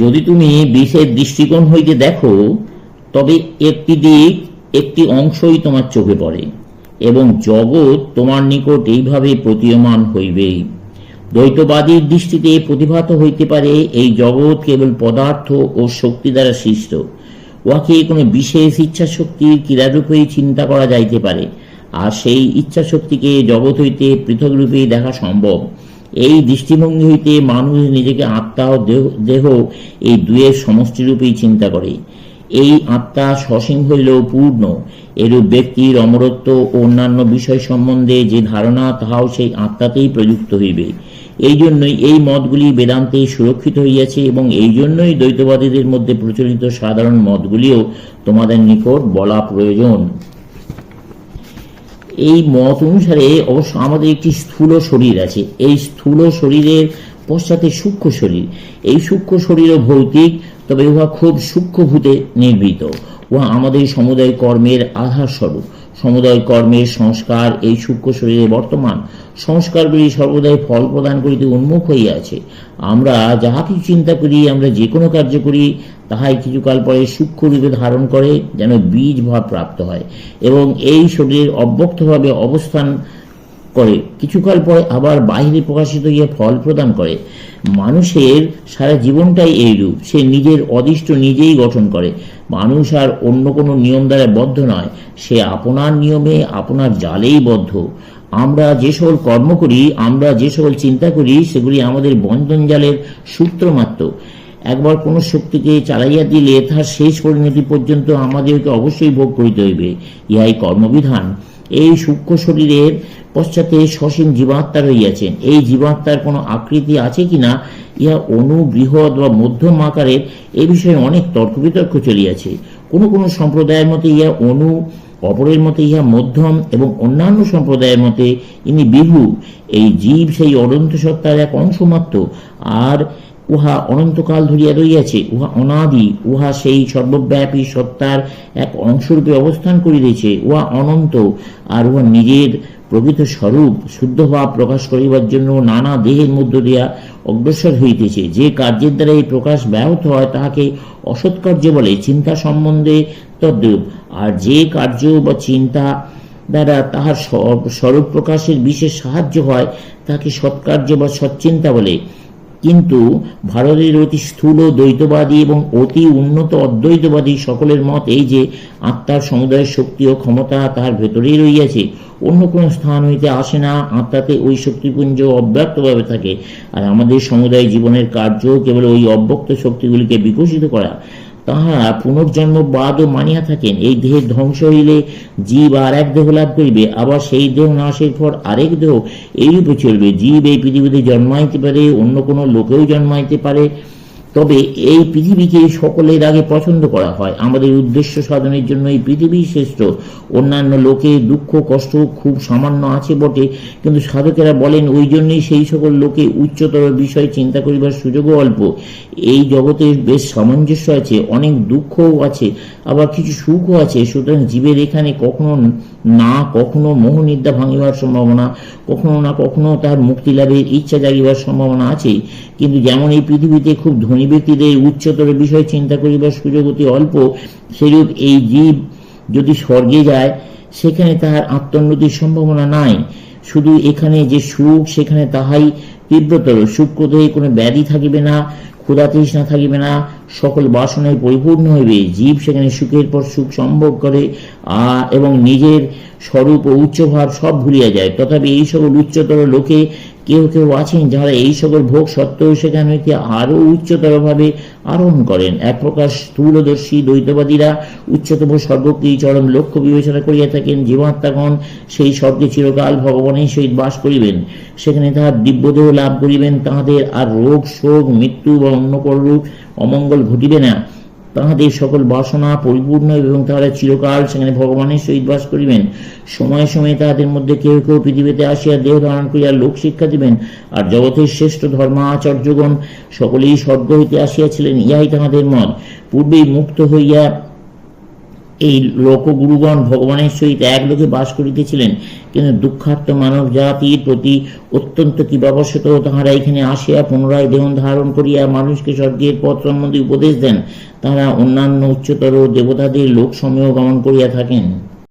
যদি তুমি বিষের দৃষ্টিকোণ হইতে দেখো, তবে একটি দিক, একটি অংশই তোমার চোখে পড়ে, এবং জগৎ তোমার নিকট এইভাবে প্রতীয়মান হইবে। দ্বৈতবাদীর দৃষ্টিতে প্রতিভাত হইতে পারে এই জগৎ কেবল পদার্থ ও শক্তি দ্বারা সৃষ্ট। উহাকে কোনো বিশেষ ইচ্ছা শক্তির ক্রীড়ারূপেই চিন্তা করা যাইতে পারে, আর সেই ইচ্ছা শক্তিকে জগৎ হইতে পৃথক রূপেই দেখা সম্ভব। এই দৃষ্টিভঙ্গি হইতে মানুষ নিজেকে আত্মা ও দেহ এই দুয়ের সমষ্টিরূপেই চিন্তা করে। এই আত্মা সসীম হইলেও পূর্ণ। এরূপ ব্যক্তির অমরত্ব ও অন্যান্য বিষয় সম্বন্ধে যে ধারণা, তাহাও সেই আত্মাতেই প্রযুক্ত হইবে। এই জন্যই এই মতগুলি বেদান্তে সুরক্ষিত হইয়াছে এবং এই জন্যই দ্বৈতবাদীদের মধ্যে প্রচলিত সাধারণ মতগুলিও তোমাদের নিকট বলা প্রয়োজন। এই মত অনুসারে অবশ্য আমাদের একটি স্থূল শরীর আছে। এই স্থূল শরীরের পশ্চাতে সূক্ষ্ম শরীর। এই সূক্ষ্ম শরীরও ভৌতিক, তবে উহা খুব সূক্ষ্মভূতে নির্মিত। উহা আমাদের সমুদায় কর্মের আধার স্বরূপ সমুদায় কর্মের সংস্কার এই সূক্ষ্ম শরীরে বর্তমান। সংস্কারগুলি সর্বদাই ফল প্রদান করিতে উন্মুখ হইয়াছে আমরা যাহা কিছু চিন্তা করি, আমরা যে কোনো কার্য করি তাহাই কিছুকাল পরে সূক্ষ্ম রূপে ধারণ করে যেন বীজ ভাব প্রাপ্ত হয় এবং এই শরীরের অব্যক্তভাবে অবস্থান করে। কিছুকাল পরে আবার বাহিরে প্রকাশিত হইয়া ফল প্রদান করে। মানুষের সারা জীবনটাই এইরূপ। সে নিজের অদিষ্ট নিজেই গঠন করে। মানুষ আর অন্য কোনো নিয়ম দ্বারা বদ্ধ নয়। সে আপনার নিয়মে আপনার জালেই বদ্ধ। আমরা যে সকল কর্ম করি, আমরা যে সকল চিন্তা করি, সেগুলি আমাদের বন্ধন জালের সূত্র মাত্র একবার কোনো শক্তিকে চালাইয়া দিলে তাহার শেষ পরিণতি পর্যন্ত আমাদেরকে অবশ্যই ভোগ করিতে হইবে। ইহাই কর্মবিধান। এই সূক্ষ্ম শরীরের পশ্চাতে সসীম জীবাত্মা রইয়াছেন এই জীবাত্মার কোনো আকৃতি আছে কিনা, ইহা অনু, বৃহৎ বা মধ্যম আকারের, এ বিষয়ে অনেক তর্ক বিতর্ক চলিয়াছে। কোনো কোনো সম্প্রদায়ের মতে ইহা অনু, অপরের মতে ইহা মধ্যম এবং অন্যান্য সম্প্রদায়ের মতে ইনি বিভু এই জীব সেই অনন্ত সত্তার এক অংশ মাত্র আর উহা অনন্তকাল ধরিয়া রইয়াছে উহা অনাদি, উহা সেই সর্বব্যাপী সত্তার এক অংশরূপে অবস্থান করিতেছে, উহা অনন্ত, আর উহা নিজের প্রকৃত স্বরূপ, শুদ্ধ ভাব প্রকাশ করিবার জন্য নানা দেহের মধ্য দিয়া অগ্রসর হইতেছে। যে কার্যের দ্বারা এই প্রকাশ ব্যাহত হয়, তাহাকে অসৎকার্য বলে, চিন্তা সম্বন্ধে তদ্রূপ। আর যে কার্য বা চিন্তা দ্বারা তাহার স্বরূপ প্রকাশের বিশেষ সাহায্য হয়, তাকে সৎকার্য বা সচ্চিন্তা বলে। কিন্তু ভারতের অতি স্থূল দ্বৈতবাদী এবং অতি উন্নত অদ্বৈতবাদী সকলের মত এই যে আত্মার সমুদায়ের শক্তি ও ক্ষমতা তাহার ভেতরেই রইয়াছে। অন্য কোনো স্থান হইতে আসে না, আত্মাতে ওই শক্তিপুঞ্জ অব্যক্তভাবে থাকে। আর আমাদের সমুদায় জীবনের কার্য কেবল ওই অব্যক্ত শক্তিগুলিকে বিকশিত করা। তাহারা ও মানিয়া থাকেন। এই দেহের ধ্বংস হইলে জীব আর এক দেহ লাভ করিবে, আবার সেই দেহ নাশের পর আরেক দেহ এইরূপে চলবে। জীব এই পৃথিবীতে জন্মাইতে পারে, অন্য কোনো লোকেও জন্মাইতে পারে। তবে এই পৃথিবীকে সকলের আগে পছন্দ করা হয়। আমাদের উদ্দেশ্য সাধনের জন্য এই পৃথিবী শ্রেষ্ঠ। অন্যান্য লোকে দুঃখ, কষ্ট খুব সামান্য আছে বটে, কিন্তু সাধকেরা বলেন, ওই জন্যই সেই সকল লোকে উচ্চতর বিষয় চিন্তা করিবার সুযোগও অল্প। এই জগতে বেশ সামঞ্জস্য আছে, অনেক দুঃখও আছে, আবার কিছু সুখও আছে। সুতরাং জীবের এখানে কখনো না কখনো মোহনিদ্রা ভাঙিবার সম্ভাবনা, কখনো না কখনো তার মুক্তি লাভের ইচ্ছা জাগিবার সম্ভাবনা আছে কিন্তু যেমন এই পৃথিবীতে খুব ধনী ব্যক্তিদের উচ্চতর বিষয় চিন্তা করিবার সুযোগ অতি অল্প সেরূপ এই জীব যদি স্বর্গে যায়, সেখানে তাহার আত্মোন্নতির সম্ভাবনা নাই। শুধু এখানে যে সুখ, সেখানে তাহাই তীব্রতর। সূক্ষ্ম দেহে কোনো ব্যাধি থাকিবে না, ক্ষুধা তৃষ্ণা থাকিবে না, সকল বাসনায় পরিপূর্ণ হইবে। জীব সেখানে সুখের পর সুখ সম্ভব করে এবং নিজের স্বরূপ ও উচ্চভাব সব ভুলিয়া যায়। তথাপি এই সকল উচ্চতর লোকে কেউ কেউ আছেন যারা এই সকল ভোগ সত্ত্বেও সেখানে হইতে আরও উচ্চতর ভাবে আরোহণ করেন। এক প্রকার স্থূলদর্শী দ্বৈতবাদীরা উচ্চতম স্বর্গকেই চরম লক্ষ্য বিবেচনা করিয়া থাকেন, জীবাত্মাগণ সেই স্বর্গে চিরকাল ভগবানের সহিত বাস করিবেন। সেখানে তাহার দিব্যদেহ লাভ করিবেন, তাহাদের আর রোগ, শোক, মৃত্যু বা অন্য কররূপ অমঙ্গল ঘটিবে না। তাহাদের সকল বাসনা পরিপূর্ণ এবং তাহারা চিরকাল সেখানে ভগবানের সহিত বাস করিবেন। সময়ে সময়ে তাহাদের মধ্যে কেউ কেউ পৃথিবীতে আসিয়া দেহ ধারণ করিয়া লোক শিক্ষা দিবেন। আর জগতের শ্রেষ্ঠ ধর্মাচার্যগণ সকলেই স্বর্গ হইতে আসিয়াছিলেন, ইহাই তাহাদের মত। পূর্বেই মুক্ত হইয়া এই লোকগুরুগণ ভগবানের সহিত এক লোকে বাস করিতেছিলেন, কিন্তু দুঃখার্ত মানব জাতির প্রতি অত্যন্ত কৃপাবশত তাহারা এখানে আসিয়া পুনরায় দেহন ধারণ করিয়া মানুষকে স্বর্গের পথ সম্বন্ধে উপদেশ দেন, তাহারা অন্যান্য উচ্চতর দেবতাদের লোক সময় গমন করিয়া থাকেন।